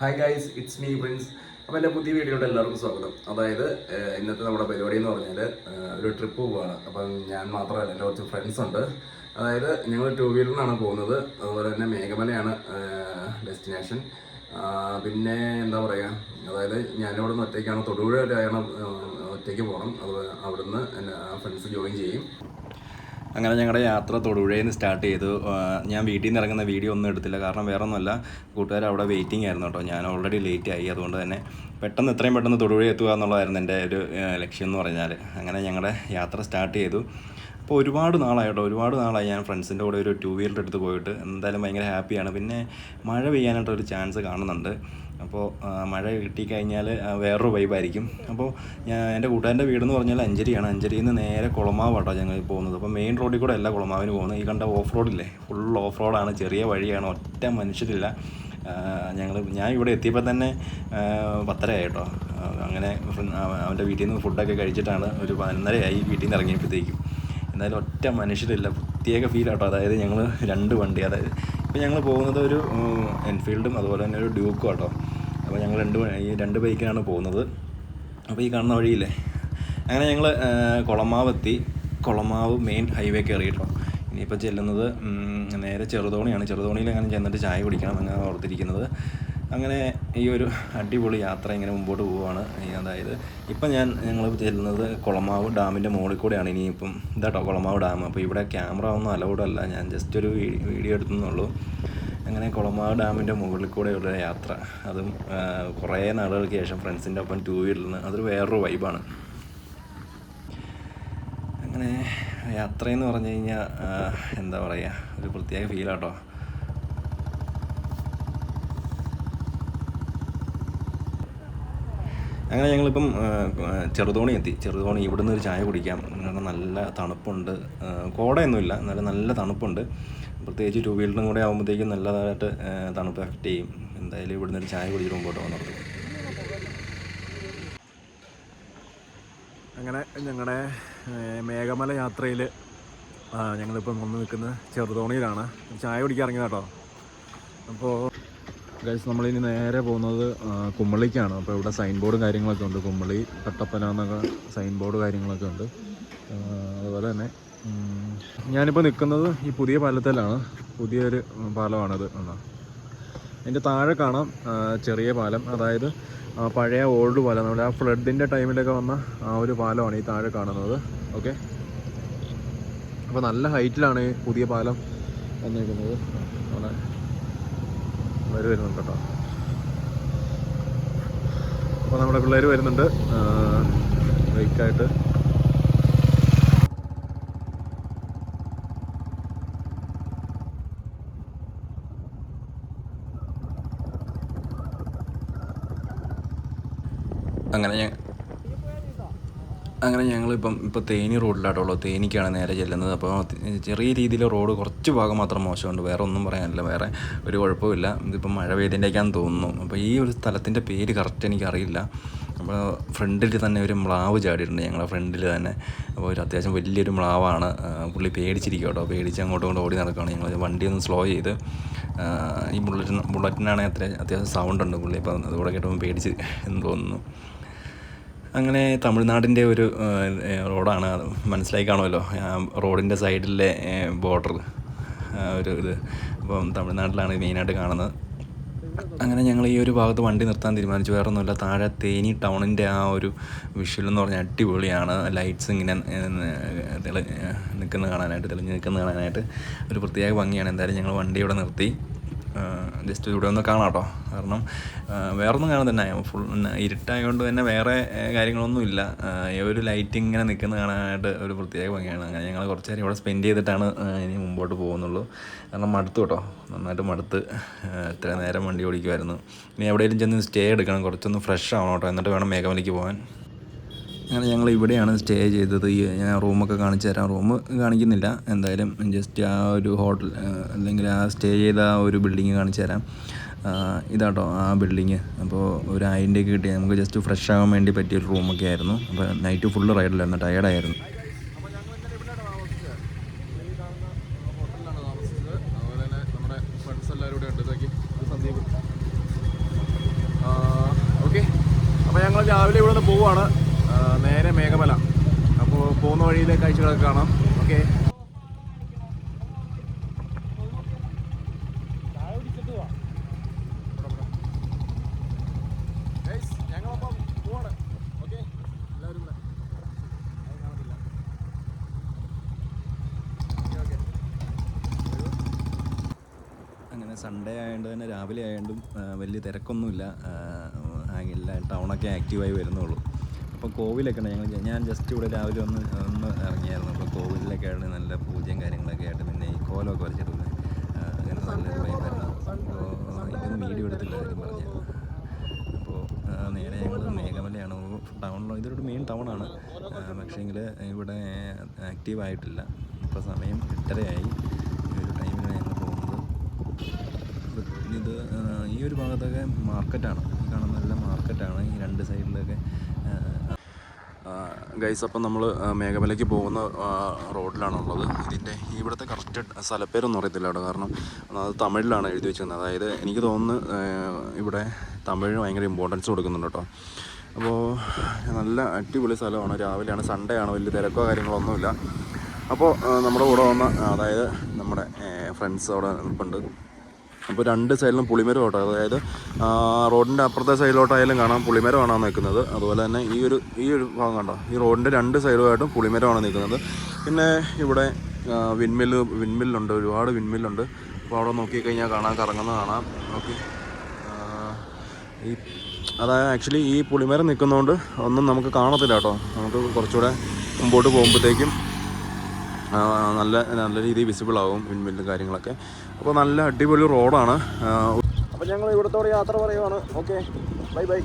Hi guys it's me Prince അപ്പോൾ എന്റെ പുതിയ വീഡിയോയുടെ എല്ലാവർക്കും സ്വാഗതം. അതായത് ഇന്നത്തെ നമ്മുടെ പരിപാടി എന്ന് പറഞ്ഞാൽ ഒരു ട്രിപ്പ് പോവുകയാണ് അപ്പം ഞാൻ മാത്രമല്ല എന്റെ കുറച്ച് ഫ്രണ്ട്സ് ഉണ്ട്. അതായത് ഞങ്ങൾ ടൂ വീലറിനാണ് പോകുന്നത്. അതുപോലെ തന്നെ മേഘമലയാണ് ഡെസ്റ്റിനേഷൻ പിന്നെ എന്താ പറയുക അതായത് ഞാനിവിടെ നിന്ന് ഒറ്റയ്ക്കാണ് തൊടുപുഴ ഒറ്റയ്ക്ക് പോകണം അത് അവിടുന്ന് എന്റെ ഫ്രണ്ട്സ് ജോയിൻ ചെയ്യും. അങ്ങനെ ഞങ്ങളുടെ യാത്ര തൊടുപുഴയിൽ നിന്ന് സ്റ്റാർട്ട് ചെയ്തു. ഞാൻ വീട്ടിൽ നിന്ന് ഇറങ്ങുന്ന വീഡിയോ ഒന്നും എടുത്തില്ല. കാരണം വേറെ ഒന്നുമല്ല കൂട്ടുകാർ അവിടെ വെയിറ്റിംഗ് ആയിരുന്നു കേട്ടോ ഞാൻ ഓൾറെഡി ലേറ്റ് ആയി. അതുകൊണ്ട് തന്നെ പെട്ടെന്ന് എത്രയും പെട്ടെന്ന് തൊടുപുഴ എത്തുക എന്നുള്ളതായിരുന്നു എന്റെ ഒരു ലക്ഷ്യം എന്ന് പറഞ്ഞാൽ അങ്ങനെ ഞങ്ങളുടെ യാത്ര സ്റ്റാർട്ട് ചെയ്തു. അപ്പോൾ ഒരുപാട് നാളായി കേട്ടോ ഒരുപാട് നാളായി ഞാൻ ഫ്രണ്ട്സിന്റെ കൂടെ ഒരു ടൂ വീലർ എടുത്ത് പോയിട്ട്. എന്തായാലും ഭയങ്കര ഹാപ്പിയാണ് പിന്നെ മഴ പെയ്യാനായിട്ടൊരു ചാൻസ് കാണുന്നുണ്ട്. അപ്പോൾ മഴ കിട്ടിക്കഴിഞ്ഞാൽ വേറൊരു വൈബായിരിക്കും അപ്പോൾ ഞാൻ എന്റെ കൂട്ടുകാരന്റെ വീടെന്ന് പറഞ്ഞാൽ അഞ്ചരിയാണ്. അഞ്ചരിയിൽ നിന്ന് നേരെ കുളമാവാട്ടോ ഞങ്ങൾ പോകുന്നത്. അപ്പോൾ മെയിൻ റോഡിൽ കൂടെ അല്ല കുളമാവിന് പോകുന്നത്. ഈ കണ്ട ഓഫ് റോഡില്ലേ ഫുൾ ഓഫ് റോഡാണ് ചെറിയ വഴിയാണ്. ഒറ്റ മനുഷ്യരില്ല. ഞങ്ങൾ ഞാൻ ഇവിടെ എത്തിയപ്പോൾ തന്നെ പത്തര കേട്ടോ അങ്ങനെ അവന്റെ വീട്ടിൽ നിന്ന് ഫുഡൊക്കെ കഴിച്ചിട്ടാണ് ഒരു പതിനൊന്നരയായി വീട്ടിൽ നിന്ന് ഇറങ്ങിയപ്പോഴത്തേക്കും. എന്നാലും ഒറ്റ മനുഷ്യരില്ല. പ്രത്യേക ഫീൽ ആട്ടോ. അതായത് ഞങ്ങൾ രണ്ട് വണ്ടി. അതായത് ഇപ്പോൾ ഞങ്ങൾ പോകുന്നത് ഒരു എൻഫീൽഡും അതുപോലെ തന്നെ ഒരു ഡ്യൂക്കും ആട്ടോ. അപ്പോൾ ഞങ്ങൾ രണ്ട് ഈ രണ്ട് ബൈക്കിനാണ് പോകുന്നത്. അപ്പോൾ ഈ കാണുന്ന വഴിയില്ലേ? അങ്ങനെ ഞങ്ങൾ കുളമാവ് എത്തി. കുളമാവ് മെയിൻ ഹൈവേ കയറി കേട്ടോ ഇനിയിപ്പോൾ ചെല്ലുന്നത് നേരെ ചെറുതോണിയാണ്. ചെറുതോണിയിൽ അങ്ങനെ ചെന്നിട്ട് ചായ കുടിക്കണം അങ്ങനെ ഓർത്തിരിക്കുന്നത്. അങ്ങനെ ഈ ഒരു അടിപൊളി യാത്ര ഇങ്ങനെ മുമ്പോട്ട് പോവുകയാണ് അതായത് ഇപ്പം ഞാൻ ഞങ്ങൾ ചെല്ലുന്നത് കുളമാവ് ഡാമിന്റെ മുകളിൽ കൂടെയാണ്. ഇനിയിപ്പം ഇതാട്ടോ കുളമാവ് ഡാം. അപ്പോൾ ഇവിടെ ക്യാമറ ഒന്നും അലൗഡല്ല ഞാൻ ജസ്റ്റ് ഒരു വീഡിയോ എടുത്തുന്നുള്ളൂ അങ്ങനെ കുളമാവ് ഡാമിന്റെ മുകളിൽ കൂടെയുള്ള യാത്ര. അതും കുറേ നാളുകൾക്ക് ശേഷം ഫ്രണ്ട്സിന്റെ ഒപ്പം ടൂ വീലറിന് അതൊരു വേറൊരു വൈബാണ് അങ്ങനെ യാത്രയെന്ന് പറഞ്ഞു കഴിഞ്ഞാൽ എന്താ പറയുക ഒരു പ്രത്യേക ഫീലാട്ടോ അങ്ങനെ ഞങ്ങളിപ്പം ചെറുതോണി എത്തി. ചെറുതോണി ഇവിടുന്ന് ഒരു ചായ കുടിക്കാം. കാരണം നല്ല തണുപ്പുണ്ട്. കോടയൊന്നുമില്ല. എന്നാലും നല്ല തണുപ്പുണ്ട്. പ്രത്യേകിച്ച് ടു വീലറിനും കൂടെ ആകുമ്പോഴത്തേക്കും നല്ലതായിട്ട് തണുപ്പ് എഫക്റ്റ് ചെയ്യും. എന്തായാലും ഇവിടുന്ന് ഒരു ചായ കുടിച്ചിട്ട് മുമ്പോട്ട് പോകുന്നത് അങ്ങനെ ഞങ്ങളുടെ മേഘമല യാത്രയിൽ ഞങ്ങളിപ്പം വന്ന് നിൽക്കുന്ന ചെറുതോണിയിലാണ്. ചായ കുടിക്കാൻ ഇറങ്ങിയത് കേട്ടോ അപ്പോൾ ഗൈസ് നമ്മളിനി നേരെ പോകുന്നത് കുമ്മളിക്കാണ് അപ്പോൾ ഇവിടെ സൈൻ ബോർഡും കാര്യങ്ങളൊക്കെ ഉണ്ട്. കുമ്മളി കട്ടപ്പന എന്നൊക്കെ സൈൻ ബോർഡ് കാര്യങ്ങളൊക്കെ ഉണ്ട്. അതുപോലെ തന്നെ ഞാനിപ്പോൾ നിൽക്കുന്നത് ഈ പുതിയ പാലത്തിലാണ്. പുതിയൊരു പാലമാണത്. ഉണ്ടോ അതിന്റെ താഴെ കാണാം ചെറിയ പാലം. അതായത് പഴയ ഓൾഡ് പാലം. നമ്മുടെ ആ ഫ്ലഡിന്റെ ടൈമിലൊക്കെ വന്ന ആ ഒരു പാലമാണ് ഈ താഴെ കാണുന്നത്. ഓക്കെ അപ്പോൾ നല്ല ഹൈറ്റിലാണ് ഈ പുതിയ പാലം വന്നിരിക്കുന്നത്. അവിടെ പിള്ളേർ വരുന്നുണ്ട് കേട്ടോ. അപ്പോൾ നമ്മുടെ പിള്ളേർ വരുന്നുണ്ട്. ബൈക്കായിട്ട് അങ്ങനെ ഞാൻ അങ്ങനെ ഞങ്ങളിപ്പം ഇപ്പോൾ തേനി റോഡിലാട്ടുള്ളൂ തേനിക്കാണ് നേരെ ചെല്ലുന്നത്. അപ്പോൾ ചെറിയ രീതിയിൽ റോഡ് കുറച്ച് ഭാഗം മാത്രം മോശമുണ്ട്. വേറെ ഒന്നും പറയാനില്ല. വേറെ ഒരു കുഴപ്പമില്ല ഇതിപ്പം മഴ പെയ്തിന്റെയൊക്കെയാണെന്ന് തോന്നുന്നു. അപ്പോൾ ഈ ഒരു സ്ഥലത്തിന്റെ പേര് കറക്റ്റ് എനിക്കറിയില്ല. അപ്പോൾ ഫ്രണ്ടിൽ തന്നെ ഒരു മ്ലാവ് ചാടിയിട്ടുണ്ട് ഞങ്ങളുടെ ഫ്രണ്ടിൽ തന്നെ. അപ്പോൾ ഒരു അത്യാവശ്യം വലിയൊരു മ്ലാവാണ്. പുള്ളി പേടിച്ചിരിക്കും കേട്ടോ. പേടിച്ച് അങ്ങോട്ടും ഇങ്ങോട്ടും ഓടി നടക്കുകയാണ് ഞങ്ങൾ വണ്ടി ഒന്ന് സ്ലോ ചെയ്ത് ഈ ബുള്ളറ്റിന് ബുള്ളറ്റിനാണെങ്കിൽ അത്ര അത്യാവശ്യം സൗണ്ട് ഉണ്ട് പുള്ളി. അപ്പോൾ അതുകൂടെ കേട്ടപ്പോൾ പേടിച്ച് എന്ന് തോന്നുന്നു. അങ്ങനെ തമിഴ്നാടിന്റെ ഒരു റോഡാണ്. മനസ്സിലായി കാണുമല്ലോ. റോഡിന്റെ സൈഡിലെ ബോർഡർ ഒരു ഇത്. അപ്പം തമിഴ്നാട്ടിലാണ് മെയിനായിട്ട് കാണുന്നത്. അങ്ങനെ ഞങ്ങൾ ഈ ഒരു ഭാഗത്ത് വണ്ടി നിർത്താൻ തീരുമാനിച്ചു. വേറെ ഒന്നുമില്ല താഴെ തേനി ടൗണിന്റെ ആ ഒരു വിഷ്വൽ എന്ന് പറഞ്ഞാൽ അടിപൊളിയാണ്. ലൈറ്റ്സ് ഇങ്ങനെ നിൽക്കുന്ന കാണാനായിട്ട് തെളിഞ്ഞ് നിൽക്കുന്ന കാണാനായിട്ട് ഒരു പ്രത്യേക ഭംഗിയാണ്. എന്തായാലും ഞങ്ങൾ വണ്ടി ഇവിടെ നിർത്തി. ജസ്റ്റ് ഇവിടെ ഒന്ന് കാണാം കേട്ടോ. കാരണം വേറെ കാണാൻ തന്നെ ഫുൾ ഇരുട്ടായതുകൊണ്ട് തന്നെ വേറെ കാര്യങ്ങളൊന്നും ഇല്ല. ഒരു ലൈറ്റ് ഇങ്ങനെ നിൽക്കുന്ന കാണാനായിട്ട് ഒരു പ്രത്യേക ഭംഗിയാണ്. അങ്ങനെ ഞങ്ങൾ കുറച്ച് നേരം ഇവിടെ സ്പെൻഡ് ചെയ്തിട്ടാണ് ഇനി മുമ്പോട്ട് പോകുന്നുള്ളൂ. കാരണം മടുത്തു കേട്ടോ. നന്നായിട്ട് മടുത്ത് ഇത്ര നേരം വണ്ടി ഓടിക്കുമായിരുന്നു ഇനി എവിടെയെങ്കിലും ചെന്ന് സ്റ്റേ എടുക്കണം. കുറച്ചൊന്ന് ഫ്രഷ് ആവണം കേട്ടോ. എന്നിട്ട് വേണം മേഘമലയ്ക്ക് പോകാൻ. അങ്ങനെ ഞങ്ങൾ ഇവിടെയാണ് സ്റ്റേ ചെയ്തത്. ഈ ഞാൻ റൂമൊക്കെ കാണിച്ചു തരാം. റൂം കാണിക്കുന്നില്ല. എന്തായാലും ജസ്റ്റ് ആ ഒരു ഹോട്ടൽ അല്ലെങ്കിൽ ആ സ്റ്റേ ചെയ്ത ആ ഒരു ബിൽഡിങ് കാണിച്ചു തരാം. ഇതാട്ടോ ആ ബിൽഡിങ് അപ്പോൾ ഒരു ആയിരം രൂപയ്ക്ക് കിട്ടി നമുക്ക് ജസ്റ്റ് ഫ്രഷ് ആകാൻ വേണ്ടി പറ്റിയ റൂമൊക്കെ ആയിരുന്നു. അപ്പോൾ നൈറ്റ് ഫുള്ള് റൈഡിലായിരുന്നു ടയർഡായിരുന്നു ഫ്രണ്ട്സ് എല്ലാവരും ഇവിടെ ഉണ്ട് ഇതാക്കി ഇത് സന്ദീപ് രാവിലെ ഇവിടെ നിന്ന് പോവുകയാണ് ആ, നേരെ മേഘമല അപ്പോൾ പോകുന്ന വഴിയിലെ കാഴ്ചകളൊക്കെ കാണാം ഓക്കെ ഞങ്ങളപ്പം പോവാണ് ഓക്കെ എല്ലാവരും കൂടെ. അത് കാണത്തില്ല. Okay, okay. അങ്ങനെ സൺഡേ ആയതുകൊണ്ട് തന്നെ രാവിലെ ആയതുകൊണ്ടും വലിയ തിരക്കൊന്നുമില്ല. എല്ലാ ടൗണൊക്കെ ആക്റ്റീവായി വരുന്നുള്ളൂ. അപ്പോൾ കോവിലൊക്കെ ഞങ്ങൾ ഞാൻ ജസ്റ്റ് ഇവിടെ രാവിലെ ഒന്ന് ഒന്ന് ഇറങ്ങിയായിരുന്നു. അപ്പോൾ കോവിലൊക്കെ ആയിട്ട് നല്ല പൂജയും കാര്യങ്ങളൊക്കെ ആയിട്ട് പിന്നെ ഈ കോലമൊക്കെ വരച്ചിട്ടില്ലേ ആ, അങ്ങനെ നല്ലൊരു വൈബായിരുന്നു അപ്പോൾ ഇതൊന്നും വീഡിയോ എടുത്തില്ല കാര്യം പറഞ്ഞു. അപ്പോൾ നേരെ ഞങ്ങൾ മേഘമലയാണ്. ടൗണിലോ ഇതൊരു മെയിൻ ടൗണാണ് പക്ഷേങ്കിൽ ഇവിടെ ആക്റ്റീവ് ആയിട്ടില്ല ഇപ്പോൾ സമയം എട്ടരയായി ഈ ഒരു ടൈമിലാണ് ഞങ്ങൾ പോകുന്നത് ഇത് ഈ ഒരു ഭാഗത്തൊക്കെ മാർക്കറ്റാണ്. ഈ കാണുന്ന നല്ല മാർക്കറ്റാണ് ഈ രണ്ട് സൈഡിലൊക്കെ. ഗൈസ് അപ്പം നമ്മൾ മേഘമലയ്ക്ക് പോകുന്ന റോഡിലാണുള്ളത്. ഇതിന്റെ ഇവിടുത്തെ കറക്റ്റ് സ്ഥലപ്പേരൊന്നും അറിയത്തില്ല കേട്ടോ. കാരണം അത് തമിഴിലാണ് എഴുതി വെച്ചിരുന്നത്. അതായത് എനിക്ക് തോന്നുന്നു ഇവിടെ തമിഴിന് ഭയങ്കര ഇമ്പോർട്ടൻസ് കൊടുക്കുന്നുണ്ട് കേട്ടോ. അപ്പോൾ നല്ല അടിപൊളി സ്ഥലമാണ്. രാവിലെയാണ് സൺഡേ ആണ് വലിയ തിരക്കോ കാര്യങ്ങളൊന്നുമില്ല. അപ്പോൾ നമ്മുടെ കൂടെ വന്ന അതായത് നമ്മുടെ ഫ്രണ്ട്സ് അവിടെ നിൽപ്പുണ്ട്. അപ്പോൾ രണ്ട് സൈഡിലും പുളിമരം കേട്ടോ അതായത് റോഡിന്റെ അപ്പുറത്തെ സൈഡിലോട്ടായാലും കാണാം പുളിമരമാണ് നിൽക്കുന്നത്. അതുപോലെ തന്നെ ഈ ഒരു ഈ ഒരു ഭാഗം കണ്ടോ? ഈ റോഡിന്റെ രണ്ട് സൈഡുമായിട്ടും പുളിമരമാണ് നിൽക്കുന്നത്. പിന്നെ ഇവിടെ വിൻമില്ല് വിൻമില്ലുണ്ട് ഒരുപാട് വിൻമില്ലുണ്ട് അപ്പോൾ അവിടെ നോക്കിക്കഴിഞ്ഞാൽ കാണാം കറങ്ങുന്നത് കാണാം. ഓക്കെ. ഈ അതായത് ആക്ച്വലി ഈ പുളിമരം നിൽക്കുന്നതുകൊണ്ട് ഒന്നും നമുക്ക് കാണത്തില്ല കേട്ടോ. നമുക്ക് കുറച്ചുകൂടെ മുമ്പോട്ട് പോകുമ്പോഴത്തേക്കും നല്ല നല്ല രീതിയിൽ വിസിബിൾ ആകും വിൻമില്ലും കാര്യങ്ങളൊക്കെ. അപ്പോൾ നല്ല അടിപൊളി റോഡാണ് അപ്പോൾ ഞങ്ങൾ ഇവിടത്തോടെ യാത്ര പറയുവാണ്. ഓക്കെ ബൈ ബൈ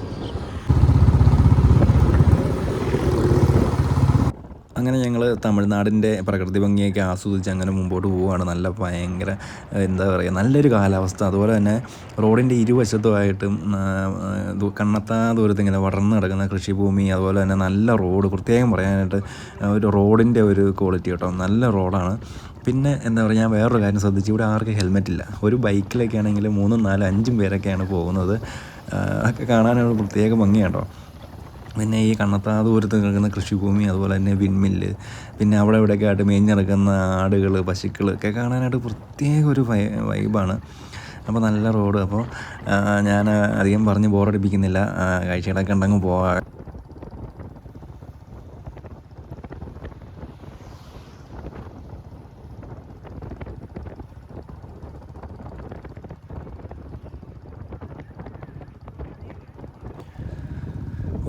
അങ്ങനെ ഞങ്ങൾ തമിഴ്നാടിന്റെ പ്രകൃതി ഭംഗിയൊക്കെ ആസ്വദിച്ച് അങ്ങനെ മുമ്പോട്ട് പോവുകയാണ്. നല്ല ഭയങ്കര എന്താ പറയുക നല്ലൊരു കാലാവസ്ഥ. അതുപോലെ തന്നെ റോഡിന്റെ ഇരുവശത്തുമായിട്ടും കണ്ണത്താ ദൂരത്ത് ഇങ്ങനെ വളർന്നു കിടക്കുന്ന കൃഷിഭൂമി അതുപോലെ തന്നെ നല്ല റോഡ്. പ്രത്യേകം പറയാനായിട്ട് ഒരു റോഡിന്റെ ഒരു ക്വാളിറ്റി കേട്ടോ. നല്ല റോഡാണ്. പിന്നെ എന്താ പറയുക ഞാൻ വേറൊരു കാര്യം ശ്രദ്ധിച്ചു. ഇവിടെ ആർക്കും ഹെൽമെറ്റ് ഇല്ല. ഒരു ബൈക്കിലൊക്കെ ആണെങ്കിൽ മൂന്നും നാലും അഞ്ചും പേരൊക്കെയാണ് പോകുന്നത്. അതൊക്കെ കാണാനൊരു പ്രത്യേക ഭംഗിയാട്ടോ പിന്നെ ഈ കണ്ണത്താ ദൂരത്ത് കിടക്കുന്ന കൃഷിഭൂമി അതുപോലെ തന്നെ വിൻമില്ല് പിന്നെ അവിടെ ഇവിടെയൊക്കെ ആയിട്ട് മേഞ്ഞിറക്കുന്ന ആടുകൾ പശുക്കൾ ഒക്കെ കാണാനായിട്ട് പ്രത്യേക ഒരു വൈബാണ്. അപ്പോൾ നല്ല റോഡ്. അപ്പോൾ ഞാൻ അധികം പറഞ്ഞ് ബോറടിപ്പിക്കുന്നില്ല കാഴ്ചകളൊക്കെ ഉണ്ടെങ്കിൽ പോവാം.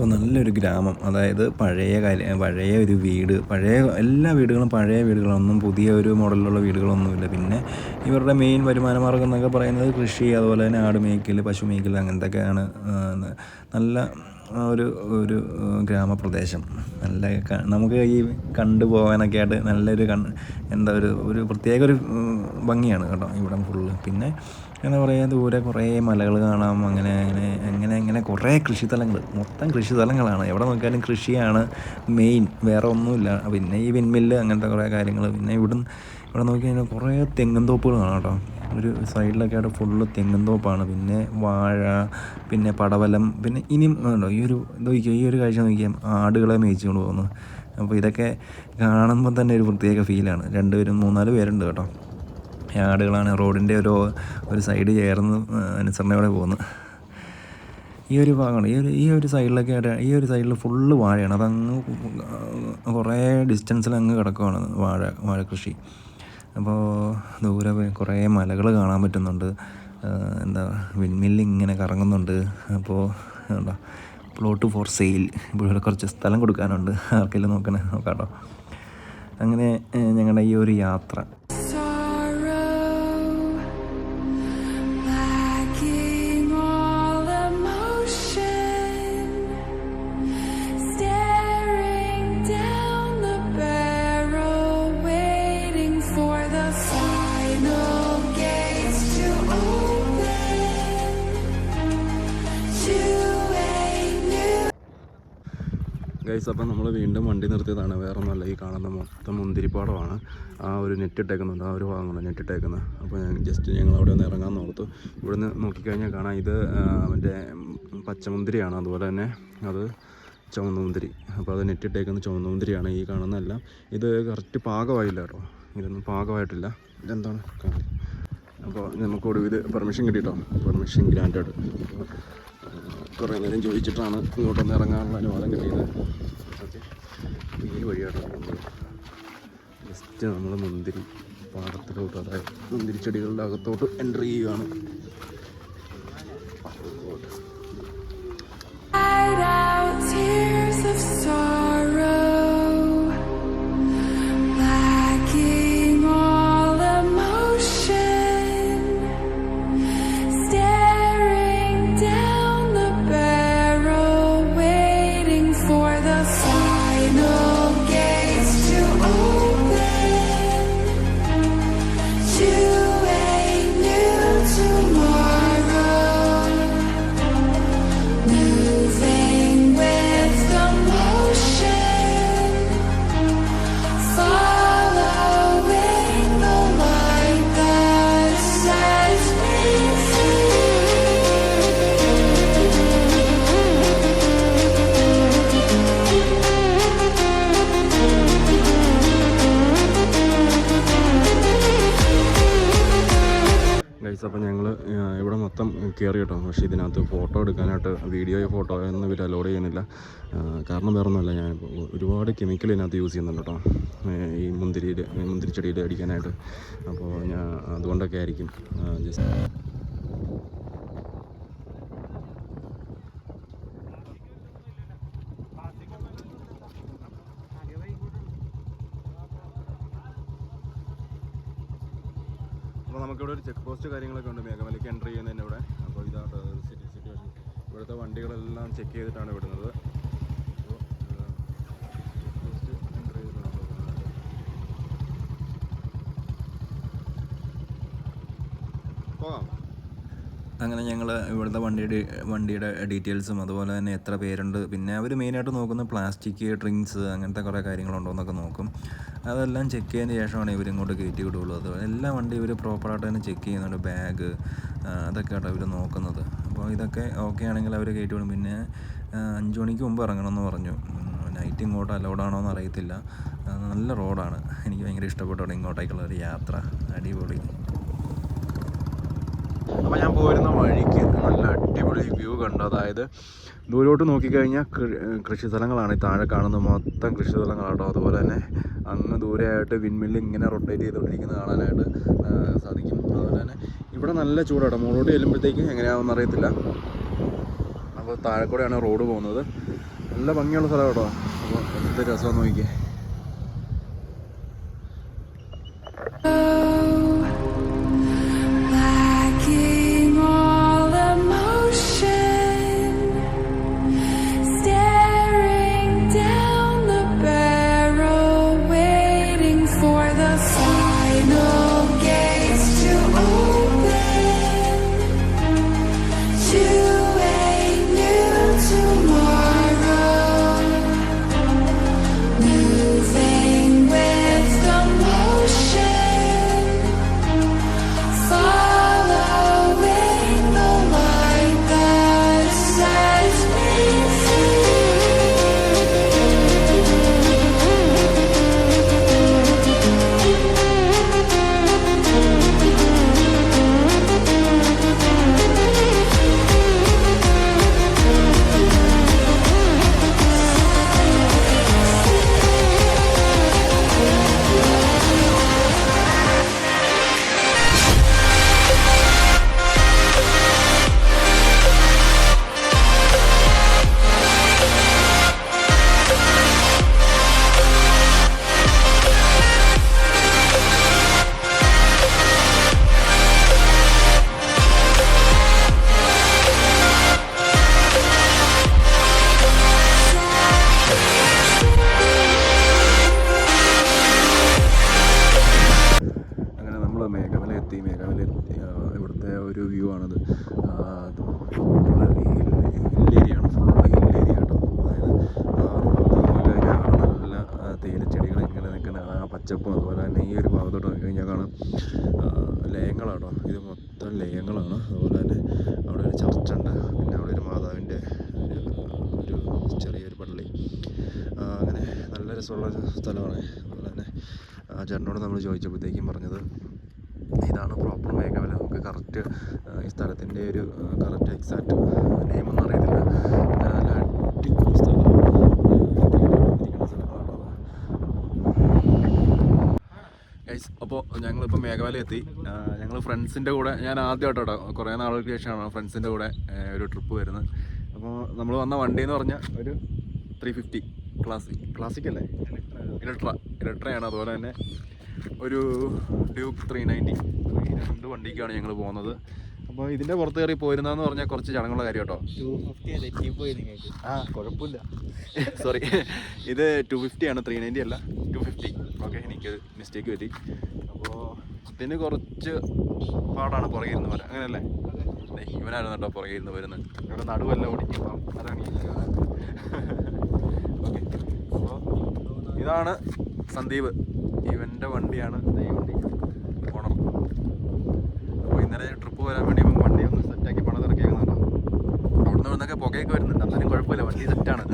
നല്ലൊരു ഗ്രാമം അതായത് പഴയ കാര്യ പഴയ ഒരു വീട് പഴയ എല്ലാ വീടുകളും പഴയ വീടുകളൊന്നും പുതിയ ഒരു മോഡലിലുള്ള വീടുകളൊന്നുമില്ല. പിന്നെ ഇവരുടെ മെയിൻ വരുമാന മാർഗം എന്നൊക്കെ പറയുന്നത് കൃഷി അതുപോലെ തന്നെ ആട് മേയ്ക്കൽ പശു മേയ്ക്കൽ അങ്ങനത്തെയൊക്കെയാണ് നല്ല ഒരു ഒരു ഗ്രാമപ്രദേശം. നല്ല നമുക്ക് ഈ കണ്ടുപോകാനൊക്കെ ആയിട്ട് നല്ലൊരു കൺ എന്താ ഒരു ഒരു പ്രത്യേക ഒരു ഭംഗിയാണ് കേട്ടോ ഇവിടെ ഫുള്ള് പിന്നെ എന്താ പറയുക ദൂരെ കുറേ മലകൾ കാണാം. അങ്ങനെ അങ്ങനെ അങ്ങനെ അങ്ങനെ കുറേ കൃഷിസ്ഥലങ്ങൾ. മൊത്തം കൃഷിസ്ഥലങ്ങളാണ്. എവിടെ നോക്കിയാലും കൃഷിയാണ് മെയിൻ വേറെ ഒന്നുമില്ല. പിന്നെ ഈ വിൻമില്ല് അങ്ങനത്തെ കുറേ കാര്യങ്ങൾ. പിന്നെ ഇവിടെ ഇവിടെ നോക്കി കഴിഞ്ഞാൽ കുറേ തെങ്ങും തോപ്പുകൾ കാണാം കേട്ടോ. ഒരു സൈഡിലൊക്കെ ആയിട്ട് ഫുള്ള് തെങ്ങും തോപ്പാണ്. പിന്നെ വാഴ പിന്നെ പടവലം പിന്നെ ഇനിയും ഉണ്ടോ ഈ ഒരു ഇത് ഈ ഒരു കാഴ്ച നോക്കിയാൽ ആടുകളെ മേയിച്ചുകൊണ്ട് പോകുന്നു അപ്പോൾ ഇതൊക്കെ കാണുമ്പോൾ തന്നെ ഒരു പ്രത്യേക ഫീലാണ് രണ്ടുപേരും മൂന്നാൽ പേരുണ്ട് കേട്ടോ. ഈ ആടുകളാണ് റോഡിന്റെ ഒരു ഒരു സൈഡ് ചേർന്ന് അനുസരണയോടെ പോകുന്നു. ഈ ഒരു ഭാഗമാണ് ഈ ഒരു ഈ ഒരു സൈഡിലൊക്കെ ആയിട്ട് ഈ ഒരു സൈഡിൽ ഫുള്ള് വാഴയാണ്. അതങ്ങ് കുറേ ഡിസ്റ്റൻസിൽ അങ്ങ് കിടക്കുവാണ് വാഴ വാഴ കൃഷി അപ്പോൾ ദൂരെ കുറേ മലകൾ കാണാൻ പറ്റുന്നുണ്ട്. എന്താ വിൻമില്ല് ഇങ്ങനെ കറങ്ങുന്നുണ്ട്. അപ്പോൾ എന്താ പ്ലോട്ട് ഫോർ സെയിൽ ഇവിടെ കുറച്ച് സ്ഥലം കൊടുക്കാനുണ്ട്. ആർക്കെങ്കിലും നോക്കണേ നോക്കാം കേട്ടോ അങ്ങനെ ഞങ്ങളുടെ ഈ ഒരു യാത്ര. ഗൈസ് അപ്പം നമ്മൾ വീണ്ടും വണ്ടി നിർത്തിയതാണ്. വേറെ ഈ കാണുന്ന മൊത്തം മുന്തിരിപ്പാടമാണ്. ആ ഒരു നെറ്റ് ഇട്ടേക്കുന്നുണ്ട് ആ ഒരു ഭാഗമാണ് നെറ്റ് ഇട്ടേക്കുന്നത് അപ്പോൾ ഞാൻ ജസ്റ്റ് ഞങ്ങൾ അവിടെ ഒന്ന് ഇറങ്ങാൻ നോർത്തു ഇവിടുന്ന് നോക്കിക്കഴിഞ്ഞാൽ കാണാം ഇത് മറ്റേ പച്ചമുന്തിരിയാണ്. അതുപോലെ തന്നെ അത് ചുവന്ന മുന്തിരി. അപ്പോൾ അത് നെറ്റിട്ടേക്കുന്ന ചുവന്ന മുന്തിരിയാണ് ഈ കാണുന്നതെല്ലാം. ഇത് കറക്റ്റ് പാകമായില്ല കേട്ടോ. ഇതൊന്നും പാകമായിട്ടില്ല. ഇതെന്താണ്? അപ്പോൾ നമുക്ക് ഒടുവിൽ പെർമിഷൻ കിട്ടിയിട്ടോ പെർമിഷൻ ഗ്രാൻഡഡ് കുറേ നേരം ചോദിച്ചിട്ടാണ് ഇങ്ങോട്ടൊന്ന് ഇറങ്ങാനുള്ള അനുവാദം കിട്ടിയത്. ഈ പോകുന്നത് ജസ്റ്റ് നമ്മൾ മുന്തിരി പാടത്തിലോട്ട് അതായത് മുന്തിരി ചെടികളുടെ അകത്തോട്ട് എൻട്രി ചെയ്യുകയാണ് tears of sorrow, ചെയ്യുന്നില്ല. കാരണം വേറെ ഒന്നുമല്ല ഞാൻ ഒരുപാട് കെമിക്കൽ ഇതിനകത്ത് യൂസ് ചെയ്യുന്നുണ്ട് കേട്ടോ. ഈ മുന്തിരിയിൽ മുന്തിരിച്ചെടിയിൽ അടിക്കാനായിട്ട്. അപ്പോൾ ഞാൻ അതുകൊണ്ടൊക്കെ ആയിരിക്കും. ജസ്റ്റ് അപ്പോൾ നമുക്കിവിടെ ഒരു ചെക്ക് പോസ്റ്റ് കാര്യങ്ങളൊക്കെ ഉണ്ട്. മേഘമലയ്ക്ക് എന്റർ ചെയ്യുന്നതിന്റെ ഇവിടെ അപ്പോൾ ഇതാണ് സിറ്റി സിറ്റുവേഷൻ ഇവിടുത്തെ വണ്ടികളെല്ലാം ചെക്ക് ചെയ്തിട്ടാണ് വിടുന്നത്. അങ്ങനെ ഞങ്ങൾ ഇവിടുത്തെ വണ്ടിയുടെ വണ്ടിയുടെ ഡീറ്റെയിൽസും അതുപോലെ തന്നെ എത്ര പേരുണ്ട് പിന്നെ അവർ മെയിനായിട്ട് നോക്കുന്നത് പ്ലാസ്റ്റിക് ഡ്രിങ്ക്സ് അങ്ങനത്തെ കുറേ കാര്യങ്ങളുണ്ടോ എന്നൊക്കെ നോക്കും. അതെല്ലാം ചെക്ക് ചെയ്തതിന് ശേഷമാണ് ഇവർ ഇങ്ങോട്ട് കയറ്റി വിടുള്ളൂ അത് എല്ലാ വണ്ടി ഇവർ പ്രോപ്പറായിട്ട് തന്നെ ചെക്ക് ചെയ്യുന്നുണ്ട്. ബാഗ് അതൊക്കെയാണ് ഇവർ നോക്കുന്നത്. അപ്പോൾ ഇതൊക്കെ ഓക്കെ ആണെങ്കിൽ അവർ കയറ്റി വിടും. പിന്നെ അഞ്ച് മണിക്ക് മുമ്പ് ഇറങ്ങണമെന്ന് പറഞ്ഞു. നൈറ്റ് ഇങ്ങോട്ട് അലൗഡ് ആണോ എന്ന് അറിയത്തില്ല. നല്ല റോഡാണ് എനിക്ക് ഭയങ്കര ഇഷ്ടപ്പെട്ടു ഇങ്ങോട്ടേക്കുള്ള ഒരു യാത്ര. അടിപൊളി. അപ്പോൾ ഞാൻ പോരുന്ന വഴിക്ക് നല്ല അടിപൊളി വ്യൂ കണ്ടു. അതായത് ദൂരോട്ട് നോക്കിക്കഴിഞ്ഞാൽ കൃഷിസ്ഥലങ്ങളാണ് കൃഷി സ്ഥലങ്ങളാണ് ഈ താഴെ കാണുന്നത് മൊത്തം കൃഷി സ്ഥലങ്ങളാട്ടോ അതുപോലെ തന്നെ അങ്ങ് ദൂരെയായിട്ട് വിൻമില്ല് ഇങ്ങനെ റൊട്ടേറ്റ് ചെയ്തുകൊണ്ടിരിക്കുന്നത് കാണാനായിട്ട് സാധിക്കും. അതുപോലെ തന്നെ ഇവിടെ നല്ല ചൂടാട്ടോ. മുകളോട്ട് ചെല്ലുമ്പോഴത്തേക്ക് എങ്ങനെയാണെന്ന് അറിയത്തില്ല. അപ്പോൾ താഴെ കൂടെയാണ് റോഡ് പോകുന്നത്. നല്ല ഭംഗിയുള്ള സ്ഥലം കേട്ടോ. അപ്പോൾ എന്ത് രസമെന്ന് നോക്കിയേ സ്ഥലമാണ് അതുപോലെ തന്നെ ആ ചേട്ടനോട് നമ്മൾ ചോദിച്ചപ്പോഴത്തേക്കും പറഞ്ഞത് ഇതാണ് പ്രോപ്പർ മേഘമല നമുക്ക് കറക്റ്റ് ഈ സ്ഥലത്തിന്റെ ഒരു കറക്റ്റ് എക്സാക്റ്റ് നെയിമൊന്നും അറിയത്തില്ല. എന്നാലും നല്ല അടിപൊളി സ്ഥലമാണ്. ഗൈസ് അപ്പോൾ ഞങ്ങളിപ്പോൾ മേഘമല എത്തി ഞങ്ങൾ ഫ്രണ്ട്സിന്റെ കൂടെ ഞാൻ ആദ്യമായിട്ട് കേട്ടോ കുറേ നാളുകൾക്ക് ശേഷമാണ് ഫ്രണ്ട്സിന്റെ കൂടെ ഒരു ട്രിപ്പ് വരുന്നത്. അപ്പോൾ നമ്മൾ വന്ന വണ്ടി എന്ന് പറഞ്ഞാൽ ഒരു ത്രീ ഫിഫ്റ്റി ക്ലാസിക് ക്ലാസിക് അല്ലേ? ഇലക്ട്ര ഇലക്ട്രയാണ്. അതുപോലെ തന്നെ ഒരു ഡ്യൂക്ക് ത്രീ നയന്റി ഈ രണ്ട് വണ്ടിക്കാണ് ഞങ്ങൾ പോകുന്നത്. അപ്പോൾ ഇതിന്റെ പുറത്ത് കയറി പോയിരുന്നതെന്ന് പറഞ്ഞാൽ കുറച്ച് ചടങ്ങുള്ള കാര്യം കേട്ടോ ആ കുഴപ്പമില്ല. സോറി ഇത് ടു ഫിഫ്റ്റി ആണ്. ത്രീ നയന്റി അല്ല ടു ഫിഫ്റ്റി ഓക്കെ എനിക്ക് മിസ്റ്റേക്ക് പറ്റി. അപ്പോൾ ഇതിന് കുറച്ച് പാടാണ് പുറകെ ഇരുന്ന് വരാൻ. അങ്ങനെയല്ലേ ഇവനായിരുന്നു കേട്ടോ പുറകെ ഇരുന്ന് വരുന്നത്. ഇവിടെ നടുവല്ല ഓടിക്കും അതാണ് ഓക്കെ ഇതാണ് സന്ദീപ്. ഇവന്റെ വണ്ടിയാണ് ഈ വണ്ടി. ഓണർ അപ്പോൾ ഇന്നലെ ട്രിപ്പ് വരാൻ വേണ്ടി ഇവൻ വണ്ടി ഒന്ന് സെറ്റാക്കി പണം അവിടെ അവിടുന്ന് ഇവിടുന്നൊക്കെ പുകയൊക്കെ വരുന്നുണ്ട്. എന്നാലും കുഴപ്പമില്ല. വണ്ടി സെറ്റാണ്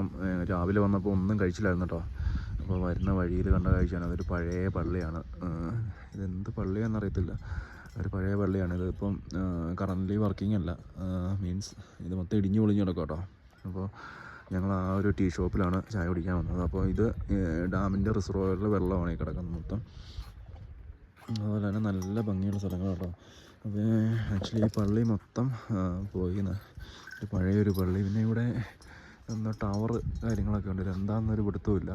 കാരണം രാവിലെ വന്നപ്പോൾ ഒന്നും കഴിച്ചില്ലായിരുന്നു കേട്ടോ അപ്പോൾ വരുന്ന വഴിയിൽ കണ്ട കാഴ്ചയാണ്. അതൊരു പഴയ പള്ളിയാണ്. ഇതെന്ത് പള്ളിയാണെന്നറിയത്തില്ല ഒരു പഴയ പള്ളിയാണ്. ഇതിപ്പം കറന്റ് വർക്കിംഗ് അല്ല. മീൻസ് ഇത് മൊത്തം ഇടിഞ്ഞു പൊളിഞ്ഞു കിടക്കും കേട്ടോ അപ്പോൾ ഞങ്ങൾ ആ ഒരു ടീ ഷോപ്പിലാണ് ചായ കുടിക്കാൻ വന്നത്. അപ്പോൾ ഇത് ഡാമിന്റെ റിസർവോയറിൽ വെള്ളമാണ് ഈ കിടക്കുന്നത് മൊത്തം. അതുപോലെ തന്നെ നല്ല ഭംഗിയുള്ള സ്ഥലങ്ങൾ കേട്ടോ അപ്പോൾ ആക്ച്വലി ഈ പള്ളി മൊത്തം പോയിന്ന്. ഒരു പഴയൊരു പള്ളി. പിന്നെ ഇവിടെ എന്താ ടവർ കാര്യങ്ങളൊക്കെ ഉണ്ട്. എന്താണെന്നൊരു പിടുത്തമില്ല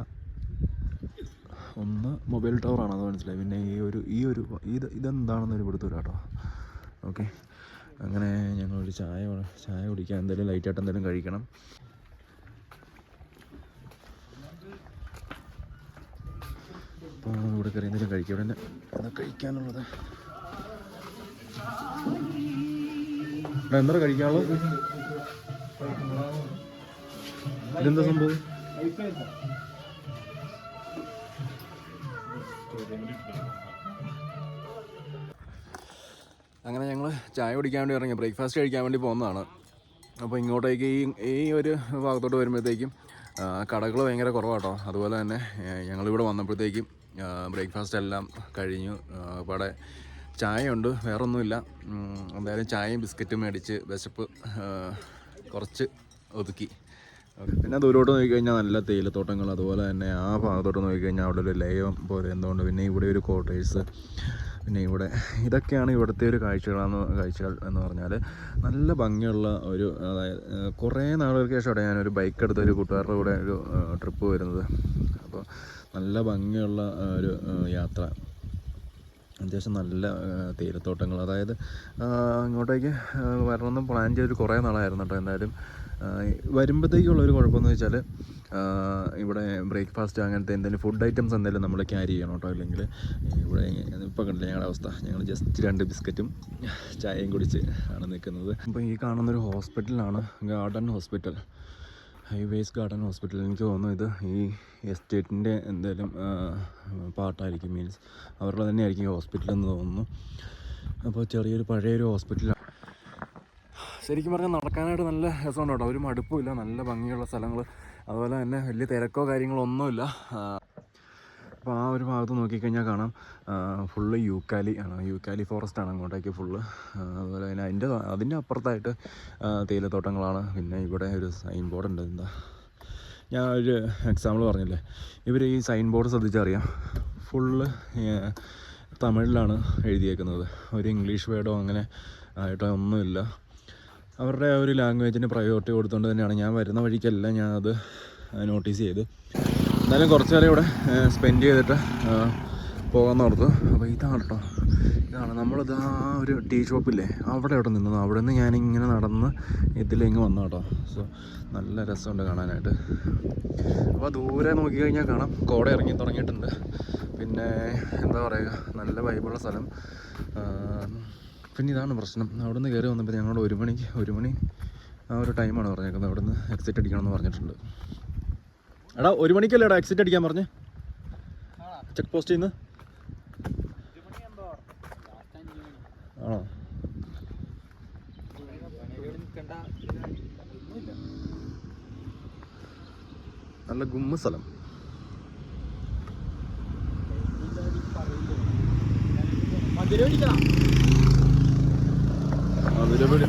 ഒന്ന് മൊബൈൽ ടവറാണ് അത് മനസ്സിലായി. പിന്നെ ഈ ഒരു ഈ ഒരു ഇത് ഇതെന്താണെന്നൊരു പിടുത്തമില്ല കേട്ടോ. ഓക്കെ. അങ്ങനെ ഞങ്ങളൊരു ചായ ചായ കുടിക്കാൻ എന്തെങ്കിലും ലൈറ്റായിട്ട് എന്തെങ്കിലും കഴിക്കണം. അപ്പോൾ ഇവിടെ കയറി എന്തെങ്കിലും കഴിക്കാം. ഇവിടെ തന്നെ കഴിക്കാനുള്ളത്. എന്താ കഴിക്കാനുള്ളത്? ഇതെന്താ സംഭവം? അങ്ങനെ ഞങ്ങൾ ചായ കുടിക്കാൻ വേണ്ടി ഇറങ്ങി. ബ്രേക്ക്ഫാസ്റ്റ് കഴിക്കാൻ വേണ്ടി പോകുന്നതാണ് അപ്പോൾ ഇങ്ങോട്ടേക്ക് ഈ ഈ ഒരു ഭാഗത്തോട്ട് വരുമ്പോഴത്തേക്കും കടകൾ ഭയങ്കര കുറവാട്ടോ. അതുപോലെ തന്നെ ഞങ്ങളിവിടെ വന്നപ്പോഴത്തേക്കും ബ്രേക്ക്ഫാസ്റ്റ് എല്ലാം കഴിഞ്ഞു. അവിടെ ചായയുണ്ട് വേറൊന്നുമില്ല. എന്തായാലും ചായയും ബിസ്ക്കറ്റും മേടിച്ച് വിശപ്പ് കുറച്ച് ഒതുക്കി. പിന്നെ ദൂരോട്ട് നോക്കിക്കഴിഞ്ഞാൽ നല്ല തേയിലത്തോട്ടങ്ങൾ അതുപോലെ തന്നെ ആ ഭാഗത്തോട്ട് നോക്കിക്കഴിഞ്ഞാൽ അവിടെ ഒരു ലയം പോലെ എന്തുകൊണ്ട് പിന്നെ ഇവിടെ ഒരു ക്വാർട്ടേഴ്സ് പിന്നെ ഇവിടെ ഇതൊക്കെയാണ് ഇവിടുത്തെ ഒരു കാഴ്ചകളാണ് കാഴ്ചകൾ എന്ന് പറഞ്ഞാൽ നല്ല ഭംഗിയുള്ള ഒരു അതായത് കുറേ നാളുകൾക്ക് ശേഷം അവിടെ ഞാനൊരു ബൈക്ക് എടുത്ത് ഒരു കൂട്ടുകാരുടെ കൂടെ ഒരു ട്രിപ്പ് വരുന്നത്. അപ്പോൾ നല്ല ഭംഗിയുള്ള ഒരു യാത്ര. അത്യാവശ്യം നല്ല തേയിലത്തോട്ടങ്ങൾ. അതായത് ഇങ്ങോട്ടേക്ക് വരണമെന്ന് പ്ലാൻ ചെയ്തൊരു കുറേ നാളായിരുന്നു കേട്ടോ. എന്തായാലും വരുമ്പോഴത്തേക്കുള്ള ഒരു കുഴപ്പമെന്ന് വെച്ചാൽ ഇവിടെ ബ്രേക്ക്ഫാസ്റ്റ് അങ്ങനത്തെ എന്തെങ്കിലും ഫുഡ് ഐറ്റംസ് എന്തെങ്കിലും നമ്മൾ ക്യാരി ചെയ്യണം കേട്ടോ. അല്ലെങ്കിൽ ഇവിടെ ഇപ്പോൾ കണ്ടില്ല ഞങ്ങളുടെ അവസ്ഥ. ഞങ്ങൾ ജസ്റ്റ് രണ്ട് ബിസ്ക്കറ്റും ചായയും കുടിച്ച് ആണ് നിൽക്കുന്നത് അപ്പോൾ ഈ കാണുന്നൊരു ഹോസ്പിറ്റലാണ് Garden Hospital. Highways Garden Hospital എനിക്ക് തോന്നുന്നു ഇത് ഈ എസ്റ്റേറ്റിന്റെ എന്തെങ്കിലും പാർട്ടായിരിക്കും മീൻസ് അവരുടെ തന്നെയായിരിക്കും ഹോസ്പിറ്റൽ എന്ന് തോന്നുന്നു. അപ്പോൾ ചെറിയൊരു പഴയൊരു ഹോസ്പിറ്റലാണ്. ശരിക്കും പറഞ്ഞാൽ നടക്കാനായിട്ട് നല്ല രസമുണ്ട് കേട്ടോ. ഒരു മടുപ്പുമില്ല നല്ല ഭംഗിയുള്ള സ്ഥലങ്ങൾ അതുപോലെ തന്നെ വലിയ തിരക്കോ കാര്യങ്ങളോ ഒന്നുമില്ല. അപ്പോൾ ആ ഒരു ഭാഗത്ത് നോക്കിക്കഴിഞ്ഞാൽ കാണാം. ഫുള്ള് യൂക്കാലി ആണ്. യൂക്കാലി ഫോറസ്റ്റ് ആണ് അങ്ങോട്ടേക്ക് ഫുള്ള്. അതുപോലെ തന്നെ അതിന്റെ അതിന്റെ അപ്പുറത്തായിട്ട് തേയിലത്തോട്ടങ്ങളാണ്. പിന്നെ ഇവിടെ ഒരു സൈൻ ബോർഡ് ഉണ്ട്. എന്താ? ഞാൻ ഒരു എക്സാമ്പിൾ പറഞ്ഞില്ലേ? ഇവർ ഈ സൈൻ ബോർഡ് ശ്രദ്ധിച്ചറിയാം? ഫുള്ള് തമിഴിലാണ് എഴുതിയേക്കുന്നത്. ഒരു ഇംഗ്ലീഷ് വേർഡോ അങ്ങനെ ആയിട്ടോ ഒന്നുമില്ല. അവരുടെ ആ ഒരു ലാംഗ്വേജിന് പ്രയോറിറ്റി കൊടുത്തുകൊണ്ട് തന്നെയാണ്. ഞാൻ വരുന്ന വഴിക്കെല്ലാം ഞാൻ അത് നോട്ടീസ് ചെയ്ത്. എന്തായാലും കുറച്ച് നേരം ഇവിടെ സ്പെൻഡ് ചെയ്തിട്ട് പോകാൻ ഓർത്തു അപ്പോൾ ഇതാണ് കേട്ടോ ഇതാണ് നമ്മളിത് ആ ഒരു ടീ ഷോപ്പില്ലേ? അവിടെ ഇവിടെ നിന്നത്. അവിടെ നിന്ന് ഞാനിങ്ങനെ നടന്ന് ഇതിലിങ്ങ് വന്നു കേട്ടോ സോ നല്ല രസമുണ്ട് കാണാനായിട്ട്. അപ്പോൾ ദൂരെ നോക്കിക്കഴിഞ്ഞാൽ കാണാം. കോട ഇറങ്ങി തുടങ്ങിയിട്ടുണ്ട്. പിന്നെ എന്താ പറയുക നല്ല വൈബുള്ള സ്ഥലം. പിന്നെ ഇതാണ് പ്രശ്നം. അവിടെ നിന്ന് കയറി വന്നപ്പോൾ ഞങ്ങളോട് ഒരു മണിക്ക് ഒരു മണി ആ ഒരു ടൈമാണ് പറഞ്ഞേക്കുന്നത്. അവിടെ നിന്ന് എക്സിറ്റ് അടിക്കണമെന്ന് പറഞ്ഞിട്ടുണ്ട്. എടാ ഒരു മണിക്കല്ലേ എടാ എക്സിറ്റ് അടിക്കാൻ പറഞ്ഞ്? ചെക്ക് പോസ്റ്റിൽ നിന്ന് ആണോ? നല്ല ഗുമ്മ സ്ഥലം. അതിരപടി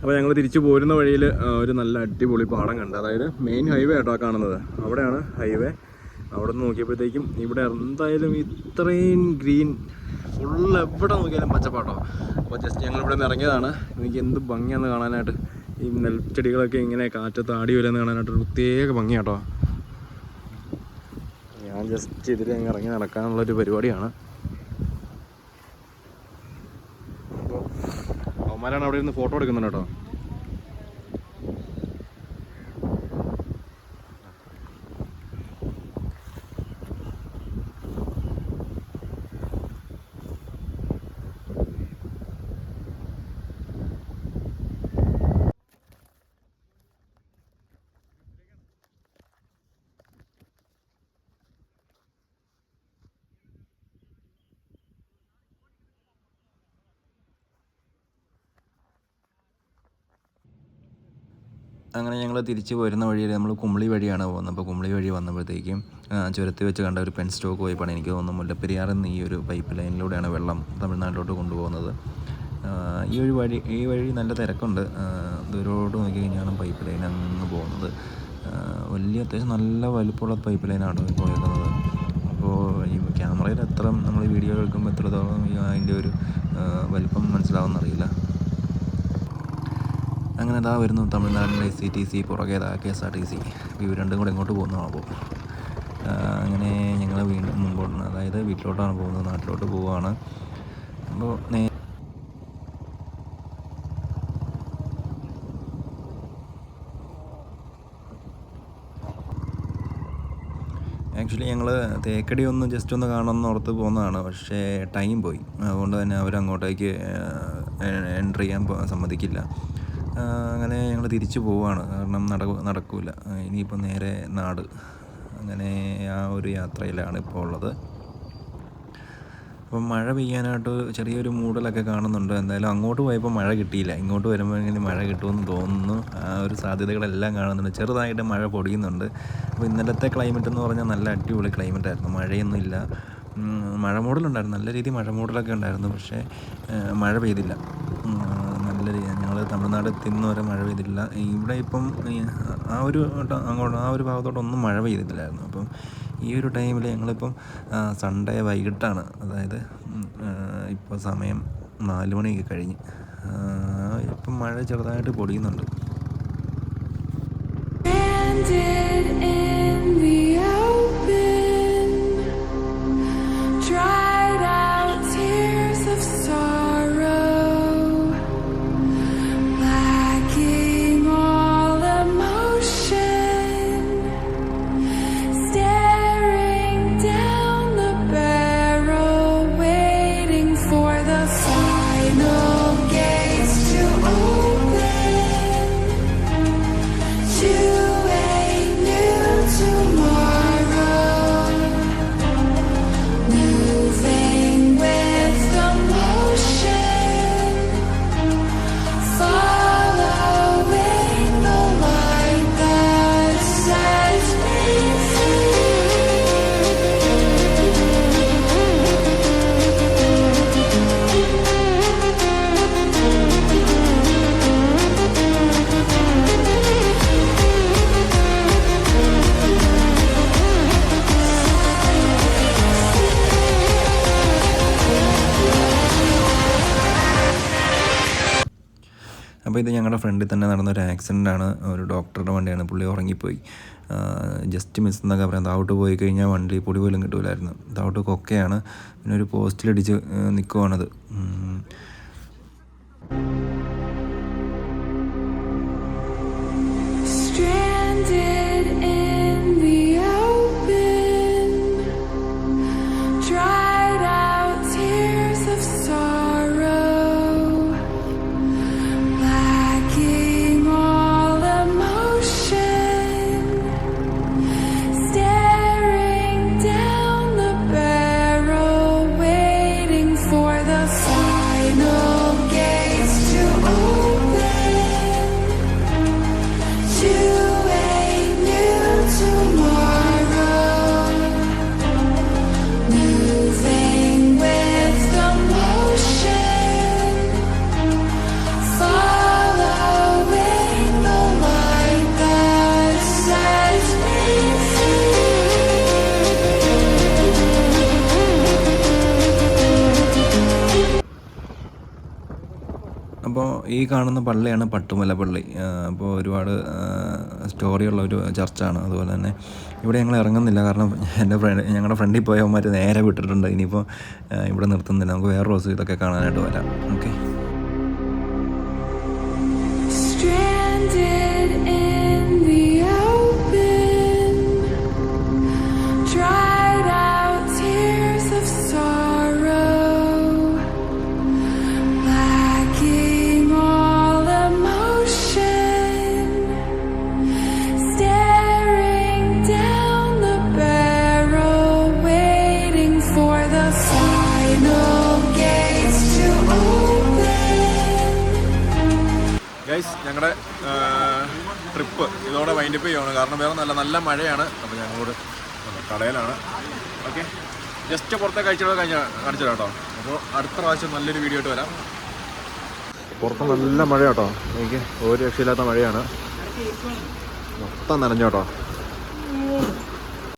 അപ്പോൾ ഞങ്ങൾ തിരിച്ചു പോരുന്ന വഴിയിൽ ഒരു നല്ല അടിപൊളി പാടം കണ്ട്. അതായത് മെയിൻ ഹൈവേ ആട്ടോ കാണുന്നത്. അവിടെയാണ് ഹൈവേ അവിടെ നിന്ന് നോക്കിയപ്പോഴത്തേക്കും ഇവിടെ എന്തായാലും ഇത്രയും ഗ്രീൻ ഫുൾ എവിടെ നോക്കിയാലും പച്ചപ്പാട്ടോ അപ്പോൾ ജസ്റ്റ് ഞങ്ങൾ ഇവിടെ നിന്ന് ഇറങ്ങിയതാണ്. എനിക്ക് എന്ത് ഭംഗിയാണെന്ന് കാണാനായിട്ട്. ഈ നെൽച്ചെടികളൊക്കെ ഇങ്ങനെ കാറ്റത്ത് ആടി വരുന്നത് കാണാനായിട്ട് ഒരു പ്രത്യേക ഭംഗിയാട്ടോ. ഞാൻ ജസ്റ്റ് ഇതിൽ അങ്ങ് ഇറങ്ങി നടക്കാനുള്ളൊരു പരിപാടിയാണ്. അപ്പോൾ അവന്മാരാണ് അവിടെ ഇരുന്ന് ഫോട്ടോ എടുക്കുന്നുണ്ട് കേട്ടോ. അങ്ങനെ ഞങ്ങൾ തിരിച്ച് വരുന്ന വഴിയിൽ നമ്മൾ കുമളി വഴിയാണ് പോകുന്നത്. അപ്പോൾ കുമളി വഴി വന്നപ്പോഴത്തേക്കും ചുരത്തി വെച്ച് കണ്ട ഒരു പെൻ സ്റ്റോക്ക് പോയപ്പോൾ എനിക്ക് തോന്നുന്നു മുല്ലപ്പെരിയാറിൽ ഈ ഒരു പൈപ്പ് ലൈനിലൂടെയാണ് വെള്ളം തമിഴ്നാട്ടിലോട്ട് കൊണ്ടുപോകുന്നത്. ഈ ഒരു വഴി ഈ വഴി നല്ല തിരക്കുണ്ട്. ദൂരോട്ട് നോക്കി കഴിഞ്ഞാണ് പൈപ്പ് ലൈൻ അങ്ങ് പോകുന്നത് വലിയ അത്യാവശ്യം നല്ല വലുപ്പമുള്ള പൈപ്പ് ലൈനാണ് പോയിരുന്നത് അപ്പോൾ ഈ ക്യാമറയിൽ എത്ര നമ്മൾ വീഡിയോ എടുക്കുമ്പോൾ എത്രത്തോളം അതിന്റെ ഒരു വലിപ്പം മനസ്സിലാവുമെന്നറിയില്ല അങ്ങനെ ഇതാ വരുന്നു തമിഴ്നാടിന്റെ ഐ സി ടി സി പുറകെ ഇതാ K S R T C. ഇവ രണ്ടും കൂടെ ഇങ്ങോട്ട് പോകുന്നതാണ് അപ്പോൾ. അങ്ങനെ ഞങ്ങൾ വീണ്ടും മുമ്പോട്ട് അതായത് വീട്ടിലോട്ടാണ് പോകുന്നത് നാട്ടിലോട്ട് പോവുകയാണ്. അപ്പോൾ നേ ആക്ച്വലി ഞങ്ങൾ തേക്കടി ഒന്ന് ജസ്റ്റ് ഒന്ന് കാണണമെന്ന് ഓർത്ത് പോകുന്നതാണ് പക്ഷേ ടൈം പോയി. അതുകൊണ്ട് തന്നെ അവരങ്ങോട്ടേക്ക് എൻട്രി ചെയ്യാൻ സമ്മതിക്കില്ല. അങ്ങനെ ഞങ്ങൾ തിരിച്ചു പോവുകയാണ് കാരണം നട നടക്കില്ല ഇനിയിപ്പോൾ നേരെ നാട്. അങ്ങനെ ആ ഒരു യാത്രയിലാണ് ഇപ്പോൾ ഉള്ളത്. അപ്പം മഴ പെയ്യാനായിട്ട് ചെറിയൊരു മൂടലൊക്കെ കാണുന്നുണ്ട്. എന്തായാലും അങ്ങോട്ട് പോയപ്പോൾ മഴ കിട്ടിയില്ല. ഇങ്ങോട്ട് വരുമ്പോൾ വരുമ്പോഴെങ്കിലും മഴ കിട്ടുമെന്ന് തോന്നുന്നു. ആ ഒരു സാധ്യതകളെല്ലാം കാണുന്നുണ്ട്. ചെറുതായിട്ട് മഴ പൊടിയുന്നുണ്ട്. അപ്പോൾ ഇന്നലത്തെ ക്ലൈമറ്റ് എന്ന് പറഞ്ഞാൽ നല്ല അടിപൊളി ക്ലൈമറ്റ് ആയിരുന്നു. മഴയൊന്നുമില്ല മഴ മൂടലുണ്ടായിരുന്നു നല്ല രീതിയിൽ മഴ മൂടലൊക്കെ ഉണ്ടായിരുന്നു. പക്ഷേ മഴ പെയ്തില്ല. തമിഴ്നാട് എത്തുന്ന വരെ മഴ പെയ്തില്ല ഇവിടെ ഇപ്പം ആ ഒരു അങ്ങോട്ട് ആ ഒരു ഭാഗത്തോട്ടൊന്നും മഴ പെയ്തിട്ടില്ലായിരുന്നു. അപ്പം ഈ ഒരു ടൈമിൽ ഞങ്ങളിപ്പം സൺഡേ വൈകിട്ടാണ്. അതായത് ഇപ്പോൾ സമയം നാല് മണിയൊക്കെ കഴിഞ്ഞ്. ഇപ്പം മഴ ചെറുതായിട്ട് പൊടിയുന്നുണ്ട്. ഞങ്ങളുടെ ഫ്രണ്ടിൽ തന്നെ നടന്ന ഒരു ആക്സിഡന്റ് ആണ് ഒരു ഡോക്ടറുടെ വണ്ടിയാണ്. പുള്ളി ഉറങ്ങിപ്പോയി. ജസ്റ്റ് മിസ് എന്നൊക്കെ പറയാം. താവോട്ട് പോയി കഴിഞ്ഞാൽ വണ്ടി പൊടി പോലും കിട്ടൂലായിരുന്നു. താവോട്ട് കൊക്കയാണ്. പിന്നെ ഒരു പോസ്റ്റിലടിച്ച് നിൽക്കുവാണത്. Stranded in ഈ കാണുന്ന പള്ളിയാണ് പട്ടുമല പള്ളി. അപ്പോൾ ഒരുപാട് സ്റ്റോറിയുള്ള ഒരു ചർച്ചാണ്. അതുപോലെ തന്നെ ഇവിടെ ഞങ്ങൾ ഇറങ്ങുന്നില്ല. കാരണം എന്റെ ഫ്രണ്ട് ഞങ്ങളുടെ ഫ്രണ്ടിൽ പോയവന്മാർ നേരെ വിട്ടിട്ടുണ്ട്. ഇനിയിപ്പോൾ ഇവിടെ നിർത്തുന്നില്ല. നമുക്ക് വേറെ ദിവസം ഇതൊക്കെ കാണാനായിട്ട് വരാം. ഓക്കെ നല്ല മഴയാണ്. അപ്പോൾ ഞങ്ങളോട് കടയിലാണ് ഓക്കെ. ജസ്റ്റ് പുറത്തെ കാഴ്ചകളൊക്കെ കഴിഞ്ഞ കാണിച്ചു കേട്ടോ. അപ്പോൾ അടുത്ത പ്രാവശ്യം നല്ലൊരു വീഡിയോ ആയിട്ട് വരാം. പുറത്ത് നല്ല മഴ കേട്ടോ എനിക്ക് ഒരു രക്ഷയില്ലാത്ത മഴയാണ്. മൊത്തം നനഞ്ഞു കേട്ടോ.